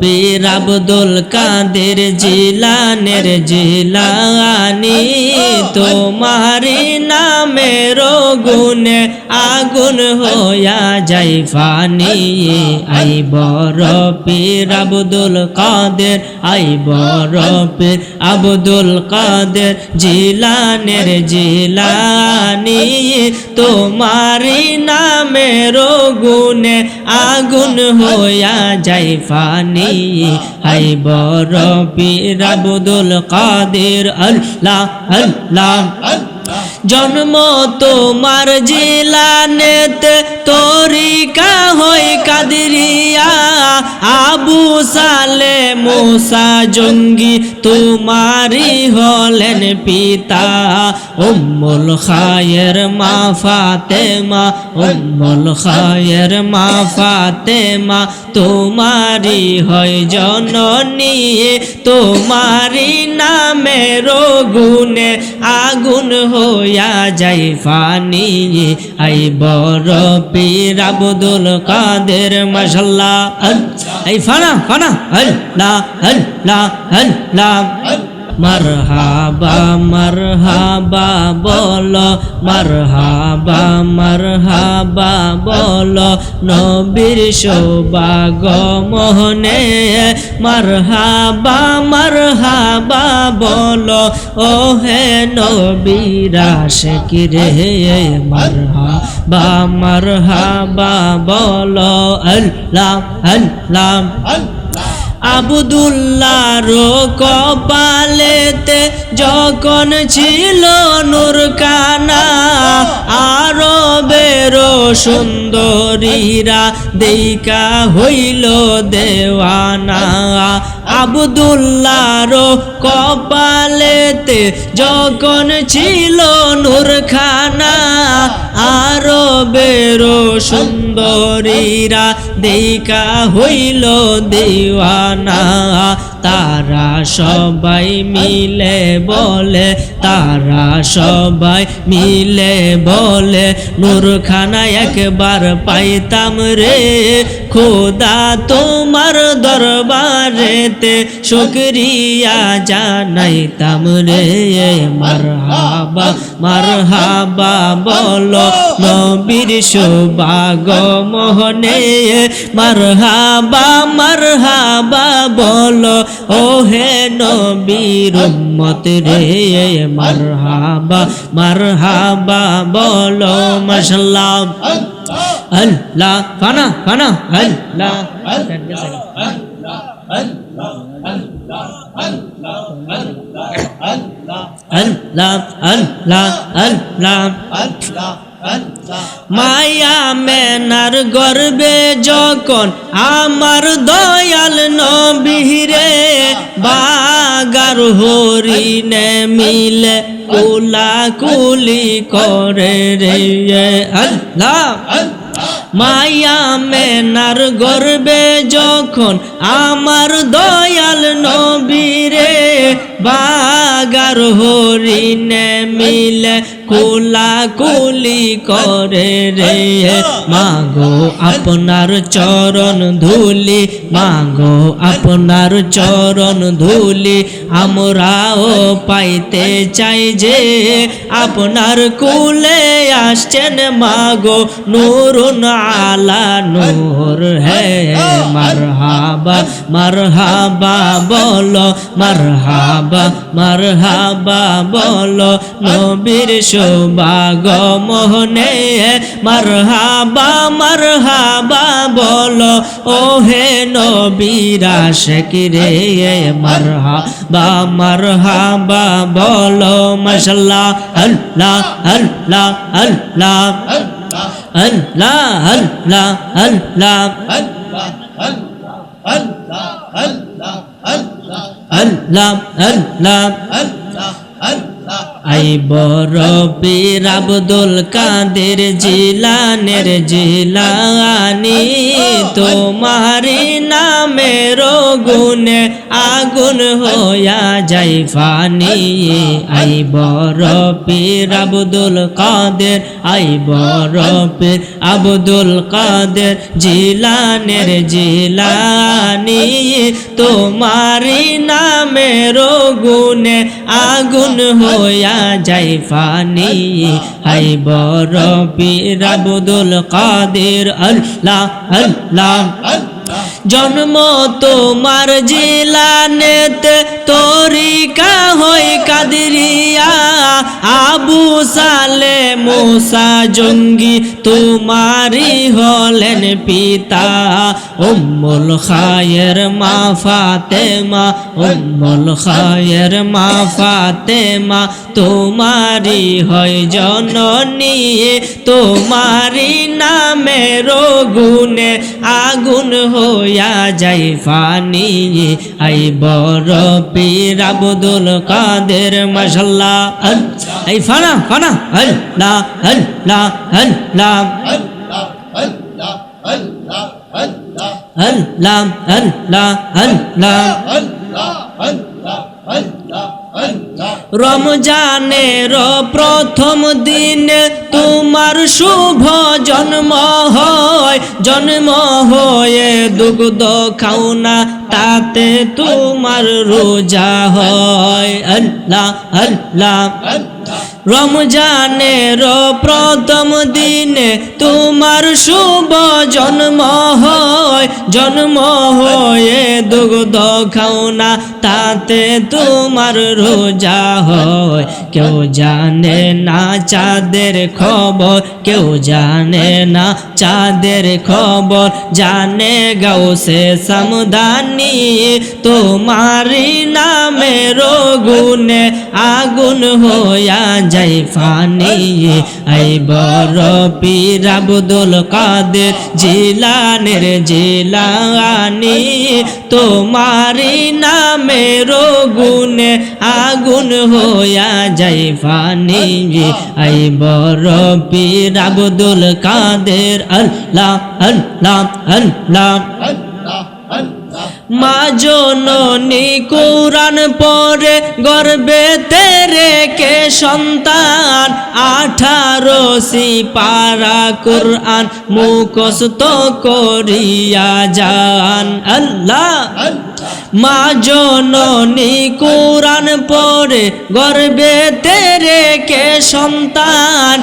পীর আব্দুল কাদের জিলানের জিলানি তোমারি নামের গুণে আগুন হইয়া যাই, ফানি আই পীর আব্দুল কাদের আই বড় পীর আব্দুল কাদের জিলানের জিলানি। তোমারি নামের গুণে আগুন হইয়া যাই, ফানি হাই বড় পীর আব্দুল কাদের। আল্লাহ আল্লাহ জন্ম তোমার জিলানেতে তরিকা হই কাদরিয়া, আবু সালে মুসা জঙ্গি তোমারি হলেন পিতা, উম্মুল খায়ের মা ফাতেমা, উম্মুল খায়ের মা ফাতেমা তোমারি হয় জননী তোমারি নামের গুণে আগুন হইয়া যাই ফানি, আই বড় পীর আব্দুল কাদের মাশাল্লাহ এই ফানা ফানা। হল লা হল লা হল লা মারহাবা মারহাবা বলো, মারহাবা মারহাবা বলো, নবীর সৌভাগ মোহনে মারহাবা মারহাবা বলো ও হে নবীরা শেকিরে মারহাবা মারহাবা বলো, আল্লাহ আল্লাহ। আবুদুল্লাহর কপালেতে যখন ছিল নূর কানা আরও বেরো সুন্দরীরা দেইকা হইল দেওয়ানা। আবদুল্লাহর কপালেতে যখন ছিল নূর খানা আরও বেরো সুন্দরীরা দেখা হইল দেওয়ানা। তারা সবাই মিলে বলে, তারা সবাই মিলে বলে, নূরখানা একবার পাইতাম রে। খোদা তোমার দরবারেতে শুক্রিয়া জানাইতাম রে মারহাবা মারহাবা বলো নবীর সৌভাগ মোহনে মারহাবা মারহাবা বলো ও হে নবীর উম্মত রে মারহাবা মারহাবা বলো মাশাল্লাহ। আল্লাহ। ফানা ফানা আল্লাহ মায়া মেনার গর্বে যখন আমার দয়াল নবীরে বাগার হরিণে মিলে কুলা কুলি করে রে আল্লাহ মায়া মেনার গর্বে যখন আমার দয়াল নবীরে বাগার হরিণে মিলে কুলা কুলি করে রে। মাগো আপনার চরণ ধুলি, মাগো আপনার চরণ ধুলি, আমরাও পাইতে চাই যে আপনার কুলে আসছেন মাগো, নূরুন আলা নূর। হে মারহাবা মারহাবা বলো, মারহাবা মারহাবা বলো। নবীর সৌভাগ মোহনে মারহাবা মারহাবা বলো। ও হে নবীরা শেকিরে মারহাবা মারহাবা বলো। মশাল্লা আল্লাহ আল্লাহ अल्लाह अल्लाह अल्लाह अल्लाह अल्लाह अल्लाह आई बरबीर अब्दुल कादिर जिलानेर जिलानी तुम्हारी नामे रो गुने আগুন হইয়া যাই, ফানি আই পীর আব্দুল কাদের আই বড় পীর আব্দুল কাদের জিলানের জিলানি। তোমারি নামের গুনে আগুন হইয়া যাই, ফানি হাই বড় পীর আব্দুল কাদের। আল্লাহ আল্লাহ জন্ম তোমার জিলানেতে তরিকা হই কাদরিয়া, আবু সালে মুসা জঙ্গি তোমারি হলেন পিতা, উম্মুল খায়ের মা ফাতেমা, উম্মুল খায়ের মা ফাতেমা তোমারি হয় জননী তোমারি নামের গুনে আগুন হইয়া যাই ফানি আই বড় পীর আব্দুল কাদের মাশাল্লাহ হ্যাঁ। এই ফানা ফানা। হল লা হল লা হল লা। هل لام هل لا هل لا রমজানের প্রথম দিনে তোমার শুভ জন্ম হয়, জন্ম হয়ে দুগ্ধ খাও না, তাতে তোমার রোজা হয়। আল্লাহ আল্লাহ। রমজানের প্রথম দিনে তোমার শুভ জন্ম হয়। জন্ম হয়ে দুগ্ধ খাও না, তাতে তোমার রোজা হয়। কেউ জানে না চাঁদের খবর, কেউ জানে না চাঁদের খবর। জানে গাউসে সামদানি তোমারি নামের গুনে আগুন হইয়া যাই ফানি আই বড় পীর আব্দুল কাদের জিলানের জিলানি তোমারি নামের গুনে আগুন হইয়া যাই ফানি আই বড় পীর আব্দুল কাদের আল্লাহ আল্লাহ আল্লাহ মা জননী, কোরআন পরে গর্বে তেরে কে সন্তান? আঠারো সি পারা কোরআন মুখস্ত করিয়া যান। আল্লাহ! মা জননী কোরআন পরে গর্বে তেরে কে সন্তান?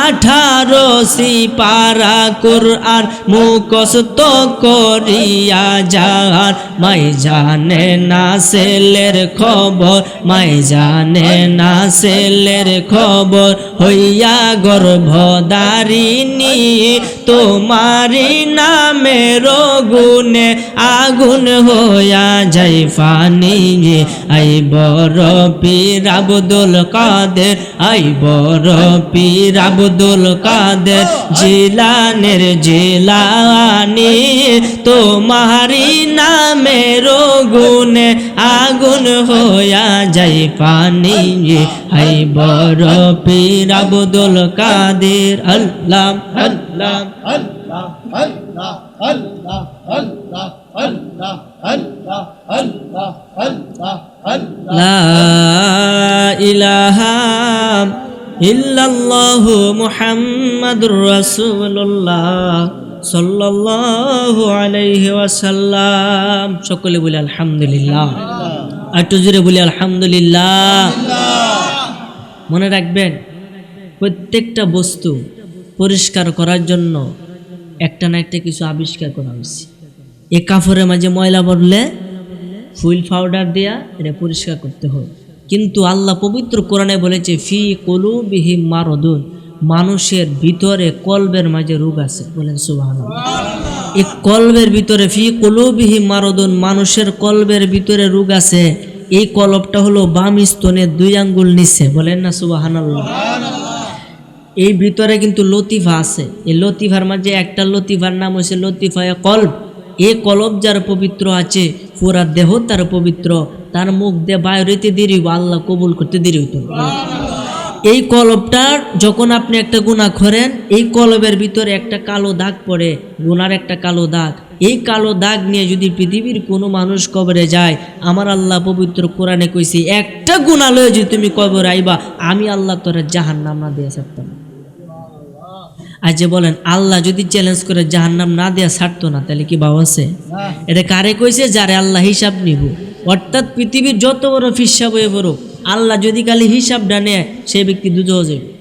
আঠারো সি পারা কোরআন মুখস্ত করিয়া যান মাই জানে না সেলের খবর, মাই জানে না সেলের খবর। হইয়া গর্ভদারিণী তোমারি নামের গুনে আগুন হইয়া যাই ফানি আই বড় পীর আব্দুল কাদের আই বড় পীর আব্দুল কাদের জিলানের জিলানি তোমারি নামের গুনে আগুন হইয়া যাই পানি আই বড় পীর আব্দুল কাদের আল্লাহ আল্লাহ Allah, Allah, Allah, Allah, Allah, সকলে বলি আলহামদুলিল্লাহ একটু জোরে বলি আলহামদুলিল্লাহ মনে রাখবেন প্রত্যেকটা বস্তু পরিষ্কার করার জন্য একটা না একটা কিছু আবিষ্কার করা হয়েছে এ কাপড়ের মাঝে ময়লা পড়লে ফুল পাউডার দেয়া এটা পরিষ্কার করতে হয়। কিন্তু আল্লাহ পবিত্র কোরআনে বলেছে, ফি কলু বিহি মারদুন। মানুষের ভিতরে কলবের মাঝে রোগ আছে। বলেন সুবাহ এই কলবের ভিতরে, ফি কলুবিহি মারদুন। মানুষের কলবের ভিতরে রোগ আছে। এই কলবটা হলো বাম স্তনের দুই আঙ্গুল নিচে। বলেন না সুবাহানাল্লাহ। এই ভিতরে কিন্তু লতিফা আছে। এই লতিফার মাঝে একটা লতিফার নাম হচ্ছে লতিফা কল্ব। এই কলব যার পবিত্র আছে, পুরা দেহ তার পবিত্র, তার মুখ দিয়ে বাইরেতে দেরি আল্লাহ কবুল করতে দেরি হইতো এই কলবটার যখন আপনি একটা গুণা করেন, এই কলবের ভিতরে একটা কালো দাগ পড়ে গুনার একটা কালো দাগ এই কালো দাগ নিয়ে যদি পৃথিবীর কোনো মানুষ কবরে যায়, আমার আল্লাহ পবিত্র কোরআনে কইছে, একটা গুণালয়ে যদি তুমি কবরে আইবা, আমি আল্লাহ তোরা জাহান নাম না দিয়ে না। আর যে বলেন আল্লাহ যদি চ্যালেঞ্জ করে জাহান্নাম না দেয়া ছাড়তো না তাহলে কি বাবা আছে? এটা কারে কইছে? যারে আল্লাহ হিসাব নিব। অর্থাৎ পৃথিবীর যত বড় ফিসাব হয়ে বড় আল্লাহ যদি কালি হিসাবটা নেয় সে ব্যক্তি দুজো যাবে।